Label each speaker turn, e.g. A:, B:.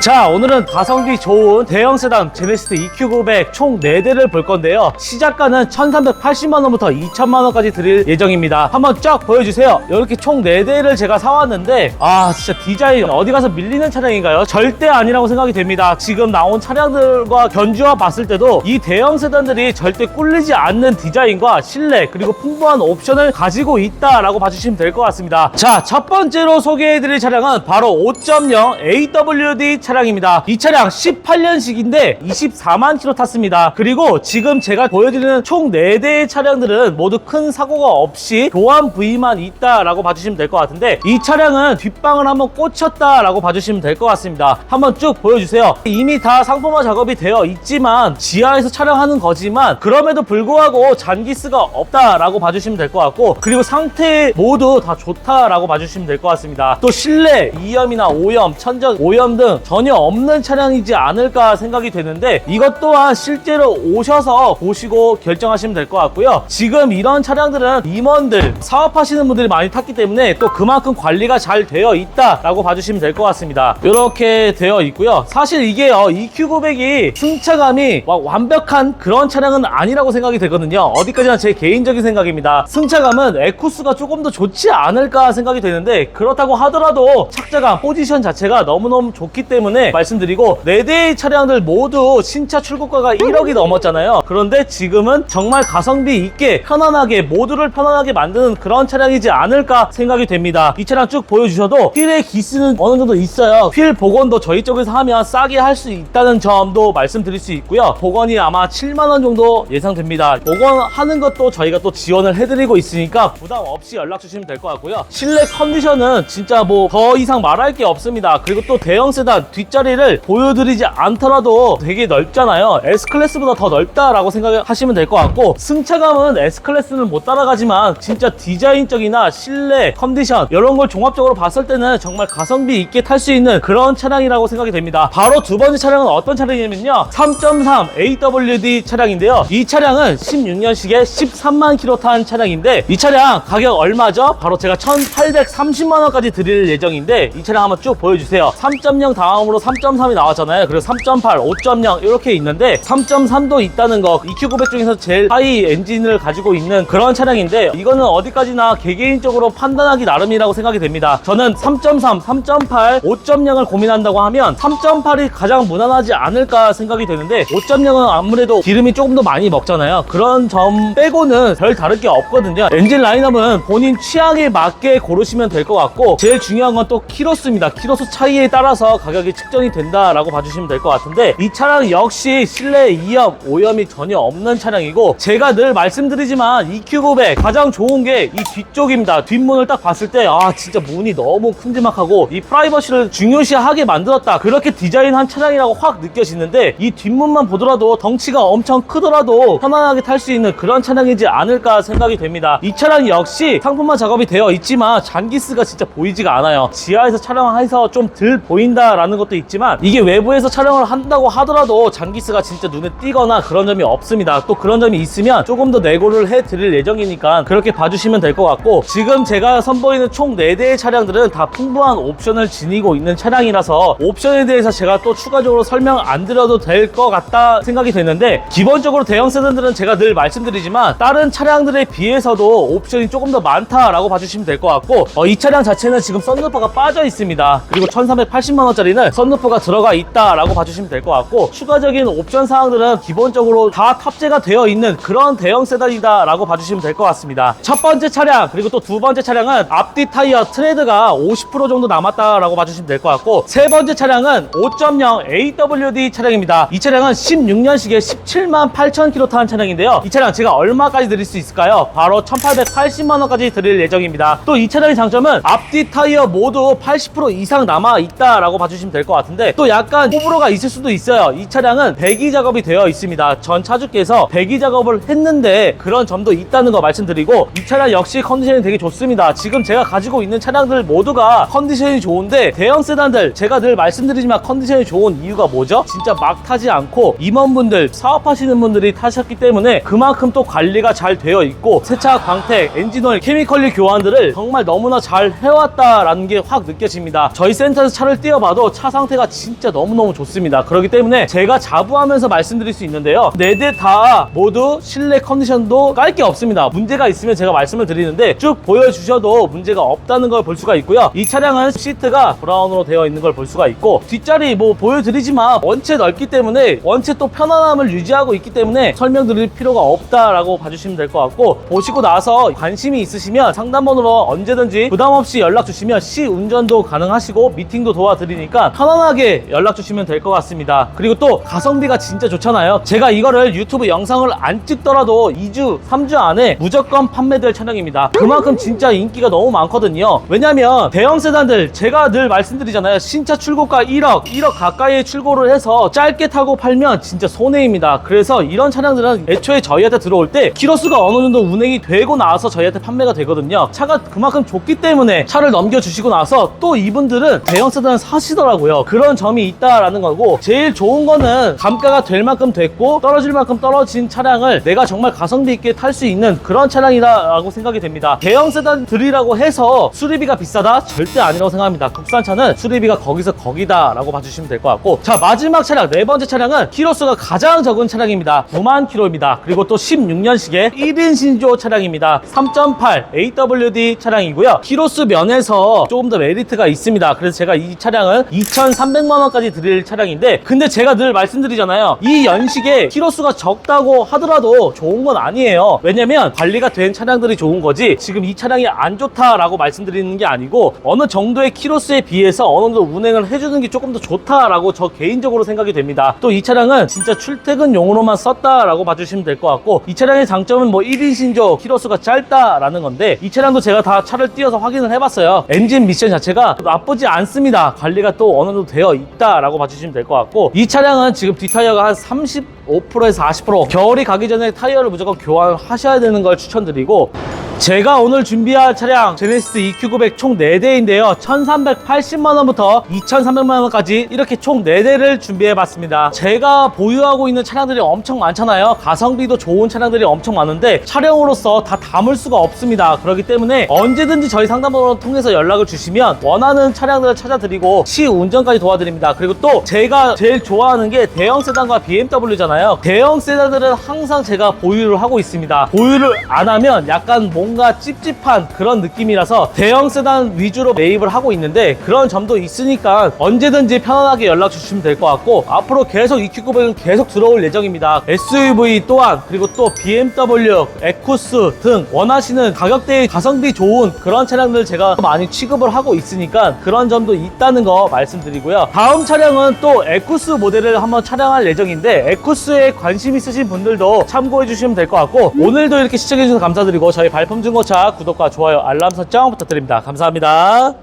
A: 자 오늘은 가성비 좋은 대형 세단 제네시스 EQ900 총 4대를 볼 건데요. 시작가는 1380만원부터 2천만원까지 드릴 예정입니다. 한번 쫙 보여주세요. 이렇게 총 4대를 제가 사왔는데 아 진짜 디자인 어디 가서 밀리는 차량인가요? 절대 아니라고 생각이 됩니다. 지금 나온 차량들과 견주어 봤을 때도 이 대형 세단들이 절대 꿀리지 않는 디자인과 실내 그리고 풍부한 옵션을 가지고 있다라고 봐주시면 될 것 같습니다. 자 첫 번째로 소개해드릴 차량은 바로 5.0 AWD 차량입니다. 이 차량 18년식인데 24만 킬로 탔습니다. 그리고 지금 제가 보여드리는 총 4대의 차량들은 모두 큰 사고가 없이 교환 부위만 있다라고 봐주시면 될 것 같은데 이 차량은 뒷방을 한번 꽂혔다라고 봐주시면 될 것 같습니다. 한번 쭉 보여주세요. 이미 다 상품화 작업이 되어 있지만 지하에서 촬영하는 거지만 그럼에도 불구하고 잔기스가 없다라고 봐주시면 될 것 같고 그리고 상태 모두 다 좋다라고 봐주시면 될 것 같습니다. 또 실내 2염이나 5염, 천정 5염 등 전혀 없는 차량이지 않을까 생각이 되는데 이것 또한 실제로 오셔서 보시고 결정하시면 될 것 같고요. 지금 이런 차량들은 임원들 사업하시는 분들이 많이 탔기 때문에 또 그만큼 관리가 잘 되어 있다라고 봐주시면 될 것 같습니다. 이렇게 되어 있고요. 사실 이게요 EQ900이 승차감이 와- 완벽한 그런 차량은 아니라고 생각이 되거든요. 어디까지나 제 개인적인 생각입니다. 승차감은 에쿠스가 조금 더 좋지 않을까 생각이 되는데 그렇다고 하더라도 착자감 포지션 자체가 너무너무 좋기 때문에 말씀드리고 4대의 차량들 모두 신차 출고가가 1억이 넘었잖아요. 그런데 지금은 정말 가성비 있게 편안하게 모두를 편안하게 만드는 그런 차량이지 않을까 생각이 됩니다. 이 차량 쭉 보여주셔도 휠의 기스는 어느 정도 있어요. 휠 복원도 저희 쪽에서 하면 싸게 할 수 있다는 점도 말씀드릴 수 있고요. 복원이 아마 7만원 정도 예상됩니다. 복원하는 것도 저희가 또 지원을 해드리고 있으니까 부담 없이 연락 주시면 될 것 같고요. 실내 컨디션은 진짜 뭐 더 이상 말할 게 없습니다. 그리고 또 대형 세단 뒷자리를 보여드리지 않더라도 되게 넓잖아요. S클래스보다 더 넓다라고 생각하시면 될 것 같고 승차감은 S클래스는 못 따라가지만 진짜 디자인적이나 실내 컨디션 이런 걸 종합적으로 봤을 때는 정말 가성비 있게 탈 수 있는 그런 차량이라고 생각이 됩니다. 바로 두 번째 차량은 어떤 차량이냐면요. 3.3 AWD 차량인데요. 이 차량은 16년식에 13만 킬로 탄 차량인데 이 차량 가격 얼마죠? 바로 제가 1830만 원까지 드릴 예정인데 이 차량 한번 쭉 보여주세요. 3.0 다음으로 3.3이 나왔잖아요. 그리고 3.8, 5.0 이렇게 있는데 3.3도 있다는 거 EQ900 중에서 제일 하이 엔진을 가지고 있는 그런 차량인데 이거는 어디까지나 개개인적으로 판단하기 나름이라고 생각이 됩니다. 저는 3.3, 3.8, 5.0을 고민한다고 하면 3.8이 가장 무난하지 않을까 생각이 되는데 5.0은 아무래도 기름이 조금 더 많이 먹잖아요. 그런 점 빼고는 별 다를 게 없거든요. 엔진 라인업은 본인 취향에 맞게 고르시면 될 것 같고 제일 중요한 건 또 키로수입니다. 키로수 차이에 따라서 가격이 측정이 된다라고 봐주시면 될 것 같은데 이 차량 역시 실내 2염, 5염이 전혀 없는 차량이고 제가 늘 말씀드리지만 EQ900 가장 좋은 게 이 뒤쪽입니다. 뒷문을 딱 봤을 때 아 진짜 문이 너무 큼지막하고 이 프라이버시를 중요시하게 만들었다. 그렇게 디자인한 차량이라고 확 느껴지는데 이 뒷문만 보더라도 덩치가 엄청 크더라도 편안하게 탈 수 있는 그런 차량이지 않을까 생각이 됩니다. 이 차량 역시 상품화 작업이 되어 있지만 잔기스가 진짜 보이지가 않아요. 지하에서 촬영해서 좀 덜 보인다라는 것도 있지만 이게 외부에서 촬영을 한다고 하더라도 잔기스가 진짜 눈에 띄거나 그런 점이 없습니다. 또 그런 점이 있으면 조금 더 내고를 해 드릴 예정이니까 그렇게 봐주시면 될 것 같고 지금 제가 선보이는 총 4대의 차량들은 다 풍부한 옵션을 지니고 있는 차량이라서 옵션에 대해서 제가 또 추가적으로 설명 안 드려도 될 것 같다 생각이 되는데 기본적으로 대형 세단들은 제가 늘 말씀드리지만 다른 차량들에 비해서도 옵션이 조금 더 많다라고 봐주시면 될 것 같고 어, 이 차량 자체는 지금 썬루퍼가 빠져 있습니다. 그리고 1380만 원짜리는 썬루퍼가 들어가 있다라고 봐주시면 될 것 같고 추가적인 옵션 사항들은 기본적으로 다 탑재가 되어 있는 그런 대형 세단이다라고 봐주시면 될 것 같습니다. 첫 번째 차량 그리고 또 두 번째 차량은 앞뒤 타이어 트레드가 50% 정도 남았다라고 봐주시면 될 것 같고 세 번째 차량은 5.0 AWD 차량입니다. 이 차량은 16년식에 17만 8천 킬로 탄 차량인데요. 이 차량 제가 얼마까지 드릴 수 있을까요? 바로 1880만 원까지 드릴 예정입니다. 또 이 차량의 장점은 앞뒤 타이어 모두 80% 이상 남아 있다라고 봐주시면 될것 같은데 또 약간 호불호가 있을 수도 있어요. 이 차량은 배기 작업이 되어 있습니다. 전 차주께서 배기 작업을 했는데 그런 점도 있다는 거 말씀드리고 이 차량 역시 컨디션이 되게 좋습니다. 지금 제가 가지고 있는 차량들 모두가 컨디션이 좋은데 대형 세단들 제가 늘 말씀드리지만 컨디션이 좋은 이유가 뭐죠? 진짜 막 타지 않고 임원분들 사업하시는 분들이 타셨기 때문에 그만큼 또 관리가 잘 되어 있고 세차 광택 엔진오일 케미컬리 교환들을 정말 너무나 잘 해왔다라는 게 확 느껴집니다. 저희 센터에서 차를 띄워봐도 차차 상태가 진짜 너무너무 좋습니다. 그렇기 때문에 제가 자부하면서 말씀드릴 수 있는데요. 네 대 다 모두 실내 컨디션도 깔 게 없습니다. 문제가 있으면 제가 말씀을 드리는데 쭉 보여주셔도 문제가 없다는 걸 볼 수가 있고요. 이 차량은 시트가 브라운으로 되어 있는 걸 볼 수가 있고 뒷자리 뭐 보여드리지만 원체 넓기 때문에 원체 또 편안함을 유지하고 있기 때문에 설명드릴 필요가 없다라고 봐주시면 될 것 같고 보시고 나서 관심이 있으시면 상담번호로 언제든지 부담 없이 연락 주시면 시 운전도 가능하시고 미팅도 도와드리니까 편안하게 연락 주시면 될 것 같습니다. 그리고 또 가성비가 진짜 좋잖아요. 제가 이거를 유튜브 영상을 안 찍더라도 2주, 3주 안에 무조건 판매될 차량입니다. 그만큼 진짜 인기가 너무 많거든요. 왜냐면 대형 세단들 제가 늘 말씀드리잖아요. 신차 출고가 1억, 1억 가까이 출고를 해서 짧게 타고 팔면 진짜 손해입니다. 그래서 이런 차량들은 애초에 저희한테 들어올 때 키로수가 어느 정도 운행이 되고 나서 저희한테 판매가 되거든요. 차가 그만큼 좋기 때문에 차를 넘겨주시고 나서 또 이분들은 대형 세단을 사시더라고요. 그런 점이 있다라는 거고 제일 좋은 거는 감가가 될 만큼 됐고 떨어질 만큼 떨어진 차량을 내가 정말 가성비 있게 탈 수 있는 그런 차량이다라고 생각이 됩니다. 대형 세단들이라고 해서 수리비가 비싸다? 절대 아니라고 생각합니다. 국산차는 수리비가 거기서 거기다라고 봐주시면 될 것 같고 자 마지막 차량 네 번째 차량은 키로수가 가장 적은 차량입니다. 9만 킬로입니다. 그리고 또 16년식의 1인 신조 차량입니다. 3.8 AWD 차량이고요. 키로수 면에서 조금 더 메리트가 있습니다. 그래서 제가 이 차량은 2,300만 원까지 드릴 차량인데 근데 제가 늘 말씀드리잖아요. 이 연식에 키로수가 적다고 하더라도 좋은 건 아니에요. 왜냐면 관리가 된 차량들이 좋은 거지 지금 이 차량이 안 좋다라고 말씀드리는 게 아니고 어느 정도의 키로수에 비해서 어느 정도 운행을 해주는 게 조금 더 좋다라고 저 개인적으로 생각이 됩니다. 또 이 차량은 진짜 출퇴근용으로만 썼다라고 봐주시면 될 것 같고 이 차량의 장점은 뭐 1인 신조 키로수가 짧다라는 건데 이 차량도 제가 다 차를 띄워서 확인을 해봤어요. 엔진 미션 자체가 나쁘지 않습니다. 관리가 또 어느 정도 되어 있다라고 봐주시면 될 것 같고 이 차량은 지금 뒷타이어가 한 35%에서 40% 겨울이 가기 전에 타이어를 무조건 교환하셔야 되는 걸 추천드리고 제가 오늘 준비할 차량 제네시스 EQ900 총 4대인데요. 1380만원부터 2300만원까지 이렇게 총 4대를 준비해봤습니다. 제가 보유하고 있는 차량들이 엄청 많잖아요. 가성비도 좋은 차량들이 엄청 많은데 촬영으로서 다 담을 수가 없습니다. 그렇기 때문에 언제든지 저희 상담번호 통해서 연락을 주시면 원하는 차량들을 찾아드리고 시운전까지 도와드립니다. 그리고 또 제가 제일 좋아하는 게 대형 세단과 BMW잖아요. 대형 세단들은 항상 제가 보유를 하고 있습니다. 보유를 안 하면 약간 뭔가 찝찝한 그런 느낌이라서 대형 세단 위주로 매입을 하고 있는데 그런 점도 있으니까 언제든지 편안하게 연락 주시면 될 것 같고 앞으로 계속 EQ900은 계속 들어올 예정입니다. SUV 또한 그리고 또 BMW, 에쿠스 등 원하시는 가격대의 가성비 좋은 그런 차량들 제가 많이 취급을 하고 있으니까 그런 점도 있다는 거 말씀드리고요. 다음 차량은 또 에쿠스 모델을 한번 촬영할 예정인데 에쿠스에 관심 있으신 분들도 참고해 주시면 될 것 같고 오늘도 이렇게 시청해 주셔서 감사드리고 저희 발품 중고차 구독과 좋아요 알람 설정 부탁드립니다. 감사합니다